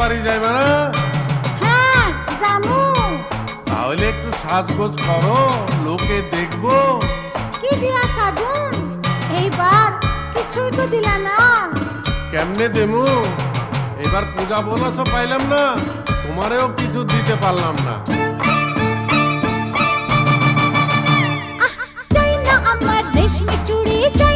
বাড়ি যাইবে না? হ্যাঁ জামু তাহলে একটু সাজগোজ করো লোকে দেখব। কি দিয়া সাজুন এইবার কিছুই তো দিলা না। কেমনে দেমু? এবার পূজা বোনাসও পাইলাম না তোমারেও কিছু দিতে পারলাম না। না আমার রেশমি চুড়ি চাই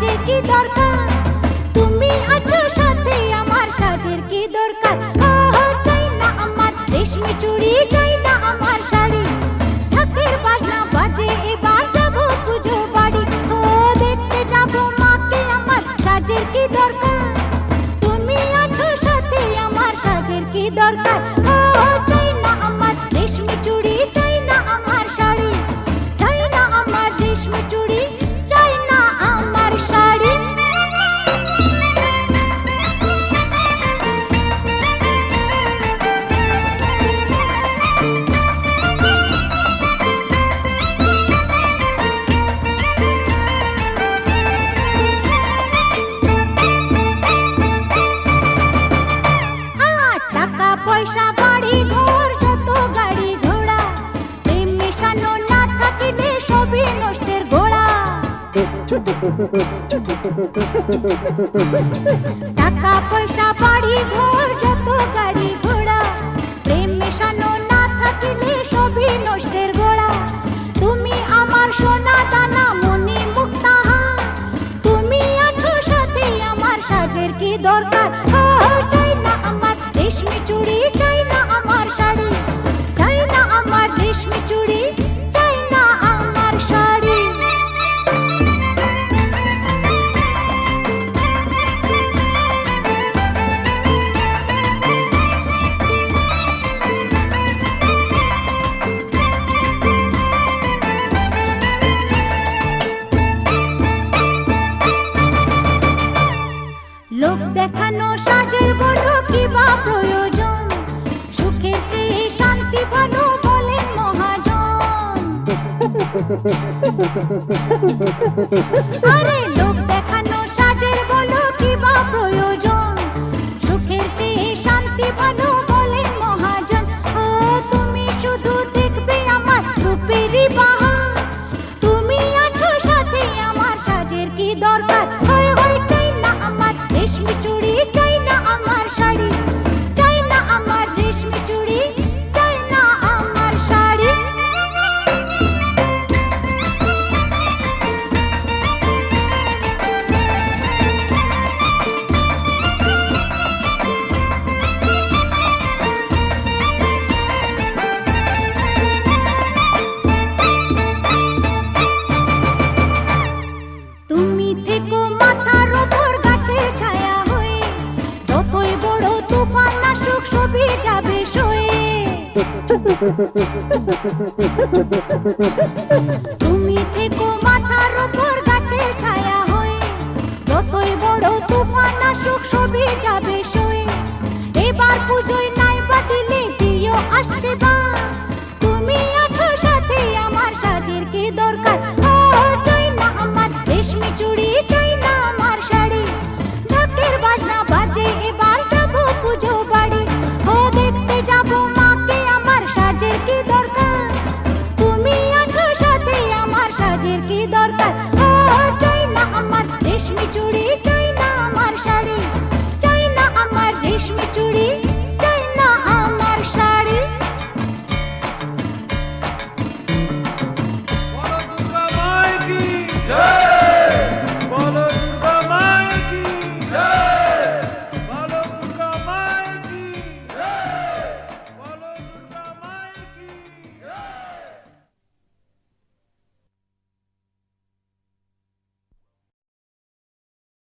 সাজের কি দরকার? তুমি আছো সাথে, আমার সাজের কি দরকার? ও চাই না আমার রেশমি চুড়ি, চাই না আমার শাড়ি। ঢাকের বাজনা বাজে, এবার যাব পুজো বাড়ি। ও, দেখতে যাব মাকে, আমার সাজের কি দরকার? তুমি আছো সাথে, আমার সাজের কি দরকার? টাকা পয়সা বাড়ি ঘর, যত গাড়ি ঘোড়া, প্রেম মেশানো না সবই নষ্টের গোড়া। তুমি আমার সোনা দানা, মনি মুক্তাহা। তুমি আছো সাথে, আমার সাজের কি দরকার? ¡Arelo! তুমি থেকো মাথার উপর গাছে ছায়া হয়ে। যতই বড় তুফান আসুক, সবই যাবে সই এবার পুজোয় রেশমি চুড়ি